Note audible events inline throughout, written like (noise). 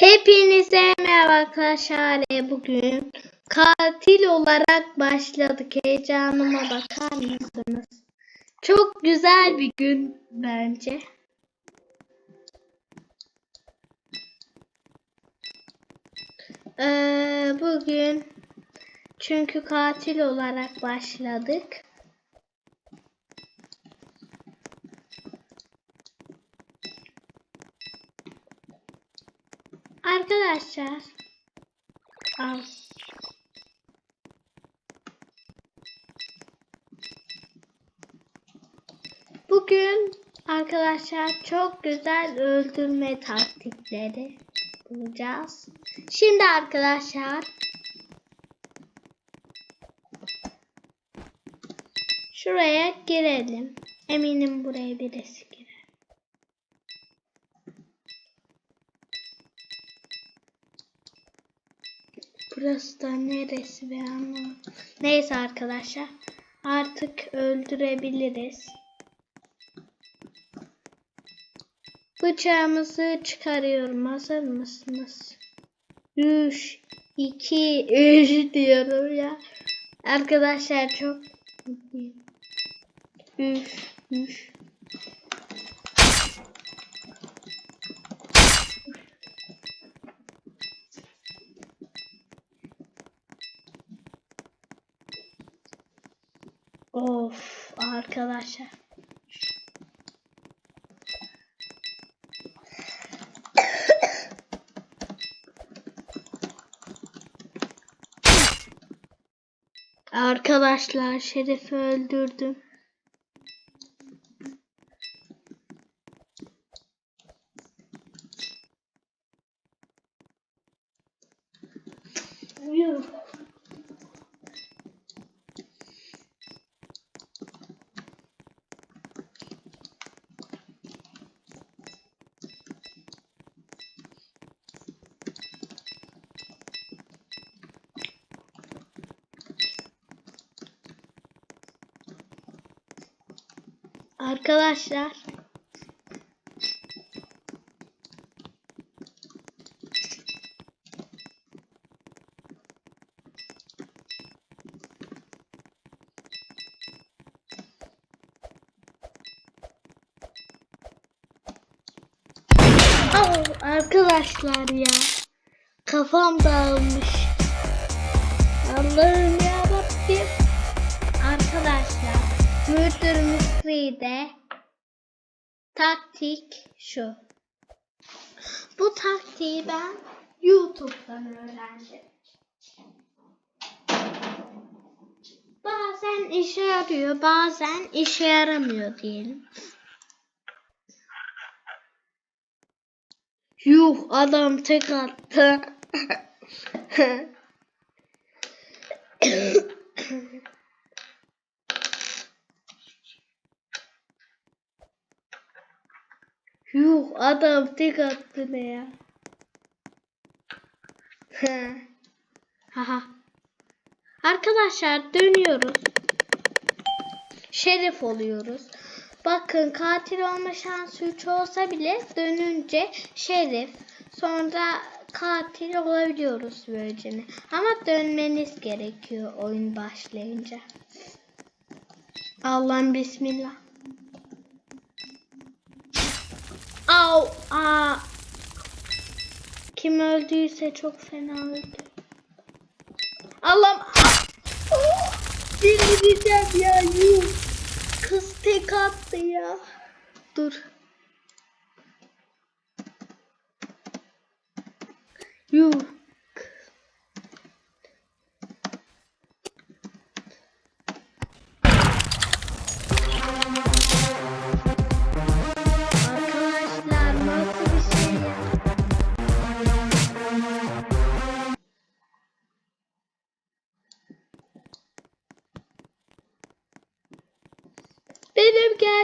Hepinize merhaba arkadaşlar. Bugün katil olarak başladık. Heyecanıma bakar mısınız? Çok güzel bir gün bence. Ee, bugün çünkü katil olarak başladık. Arkadaşlar. Al. Bugün arkadaşlar çok güzel öldürme taktikleri bulacağız. Şimdi arkadaşlar şuraya girelim. Eminim buraya birisi Burası da neresi be anlamadım. Neyse arkadaşlar. Artık öldürebiliriz. Bıçağımızı çıkarıyorum. Hazır mısınız? 3, 2, 3 diyorum ya. Arkadaşlar çok mutluyum. 3, 3. Of arkadaşlar. Arkadaşlar Şerif'i öldürdüm. Yuh. Arkadaşlar. Au, arkadaşlar ya. Kafam dağılmış. Allah'ım Murder Mystery'de taktik şu. Bu taktiği ben YouTube'dan öğrendim. Bazen işe yarıyor, bazen işe yaramıyor diyelim. Yuh adam tek attı. (laughs) Yuh adam tek attı ne ya? Haha. Arkadaşlar dönüyoruz. Şerif oluyoruz. Bakın katil olma şansı 3 olsa bile dönünce şerif sonra katil olabiliyoruz böylece. Ama dönmeniz gerekiyor oyun başlayınca. Allah'ım bismillah. Au, aa. Kim öldüyse çok fena öldü. Allah'ım. Oh, Delireceğim ya. Kız tek attı ya. Dur. Yuh.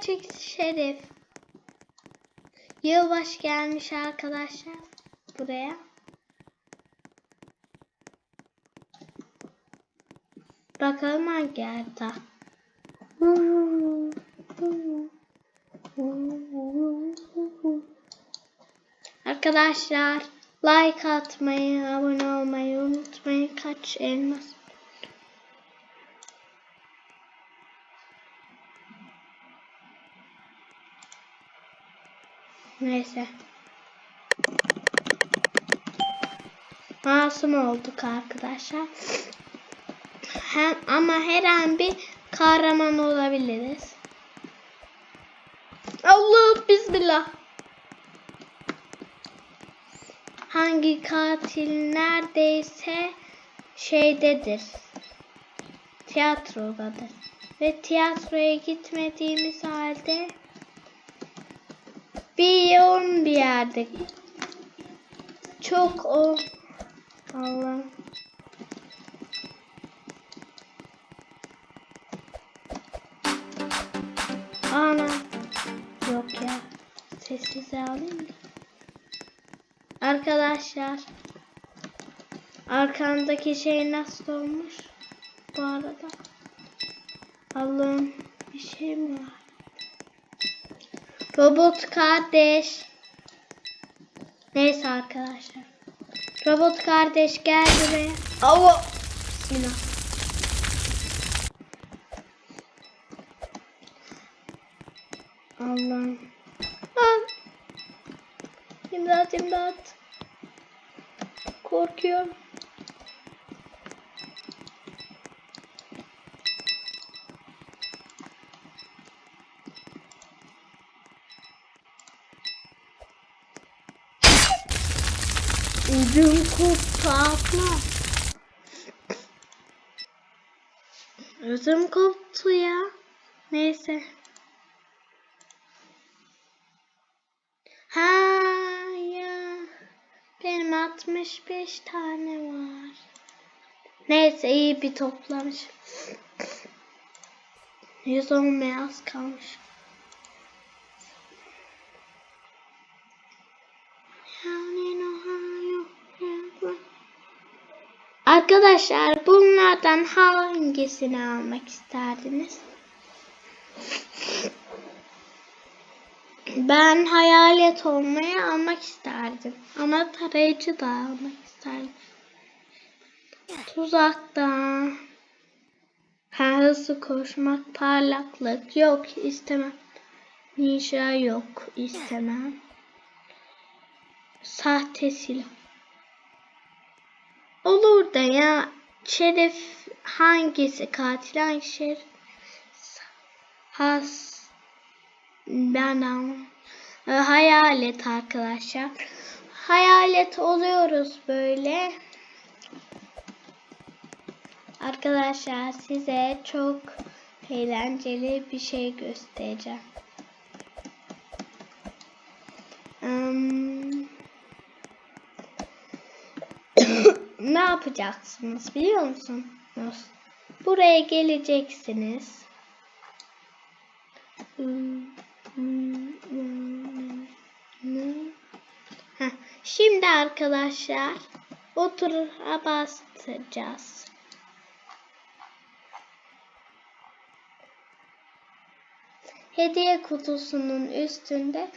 Gerçek şerif. Yılbaşı gelmiş arkadaşlar buraya. Bakalım hangi harita. Arkadaşlar Like atmayı, abone olmayı unutmayın. Kaç elmas? Neyse. Masum olduk arkadaşlar. Hem, ama her an bir kahraman olabiliriz. Allah bismillah. Hangi katil neredeyse şeydedir. Tiyatrodadır. Ve tiyatroya gitmediğimiz halde bir yoğun bir yerde. Çok o Allah. Ana. Yok ya. Sessize alayım da. Arkadaşlar. Arkamdaki şey nasıl olmuş? Bu arada. Allah'ım bir şey mi var? Robot kardeş. Neyse arkadaşlar. Robot kardeş gel buraya. Allah. Bismillah. Allah'ım. Ah. İmdat imdat. Korkuyorum. Ucum koptu abla. Ödüm koptu ya. Neyse. Ha ya. Benim 65 tane var. Neyse iyi bir toplamış. 100 olmaya az kalmış. Arkadaşlar bunlardan hangisini almak isterdiniz? Ben hayalet olmayı almak isterdim. Ama tarayıcı da almak isterdim. Tuzakta. Ha, hızlı koşmak, parlaklık yok istemem. Ninja yok istemem. Sahte silah. Olur da ya Şerif hangisi katil hangi şerif? Has ben ama e, hayalet arkadaşlar. Hayalet oluyoruz böyle. Arkadaşlar size çok eğlenceli bir şey göstereceğim. Um, ne yapacaksınız biliyor musunuz? Buraya geleceksiniz. Heh, Şimdi arkadaşlar otura bastıracağız. Hediye kutusunun üstünde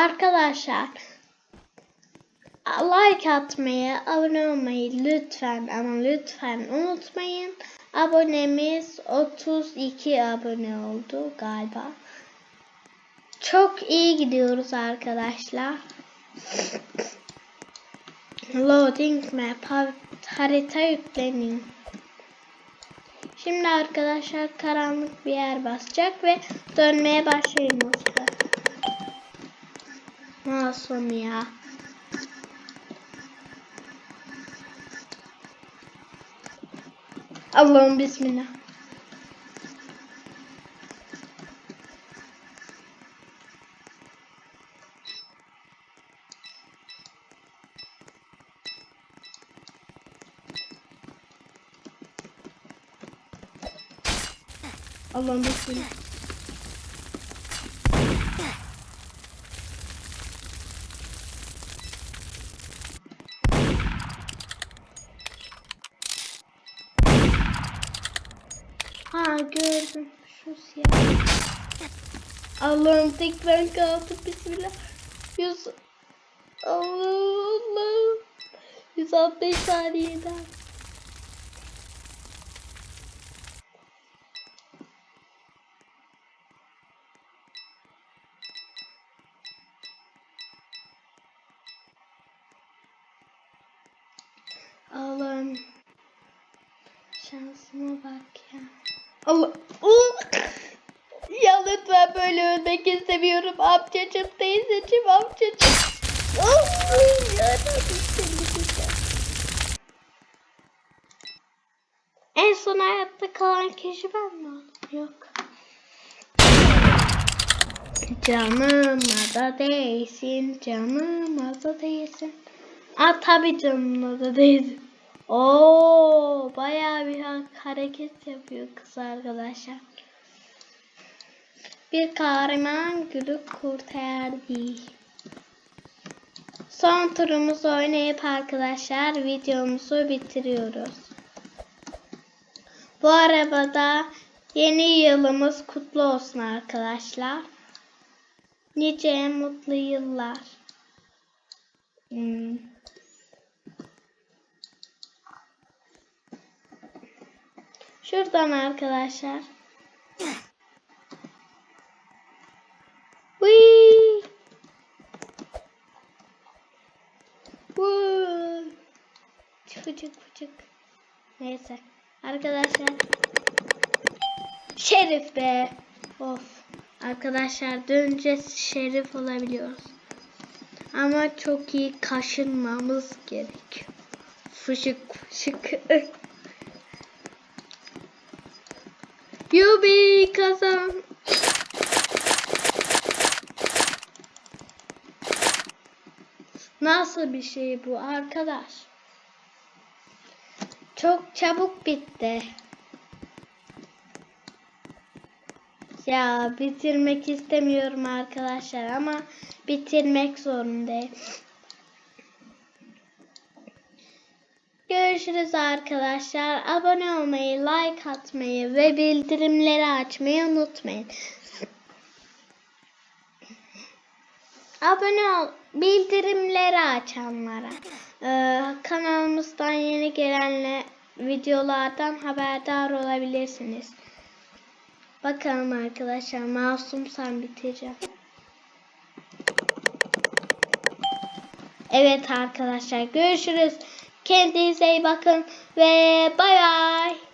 Arkadaşlar like atmayı, abone olmayı lütfen ama lütfen unutmayın. Abonemiz 32 abone oldu galiba. Çok iyi gidiyoruz arkadaşlar. Loading map harita yükleniyor. Şimdi arkadaşlar karanlık bir yer basacak ve dönmeye Masum ya. Allah'ım bismillah. Allah'ım bismillah. Allah'ım tek ben kaldım. Bismillah. Yüz... Allah. 165 saniyeden. Allah'ım. Şansıma bak ya. Allah. Uh! Lütfen böyle ölmek istemiyorum. Amcacım, teyzeciğim, amcacım. Güzel. En son hayatta kalan kişi ben mi oldum? Yok. Canıma da değsin, canıma da değsin. Aa tabii canıma da değsin. Oo, bayağı bir ha- hareket yapıyor kız arkadaşlar. Bir kahraman gülü kurtardı. Son turumuzu oynayıp arkadaşlar videomuzu bitiriyoruz. Bu arabada yeni yılımız kutlu olsun arkadaşlar. Nice mutlu yıllar. Hmm. Şuradan arkadaşlar. Fıcık fıcık. Neyse. Arkadaşlar. Şerif be. Of. Arkadaşlar dönünce şerif olabiliyoruz. Ama çok iyi kaşınmamız gerekiyor. Fışık fışık. (laughs) Yubi kazan. Nasıl bir şey bu arkadaş? Çok çabuk bitti. Ya bitirmek istemiyorum arkadaşlar ama bitirmek zorundayım. Görüşürüz arkadaşlar. Abone olmayı, like atmayı ve bildirimleri açmayı unutmayın. Abone ol, bildirimleri açanlara. Ee, kanalımızdan yeni gelen videolardan haberdar olabilirsiniz. Bakalım arkadaşlar masumsan bitireceğim. Evet arkadaşlar görüşürüz. Kendinize iyi bakın ve bay bay.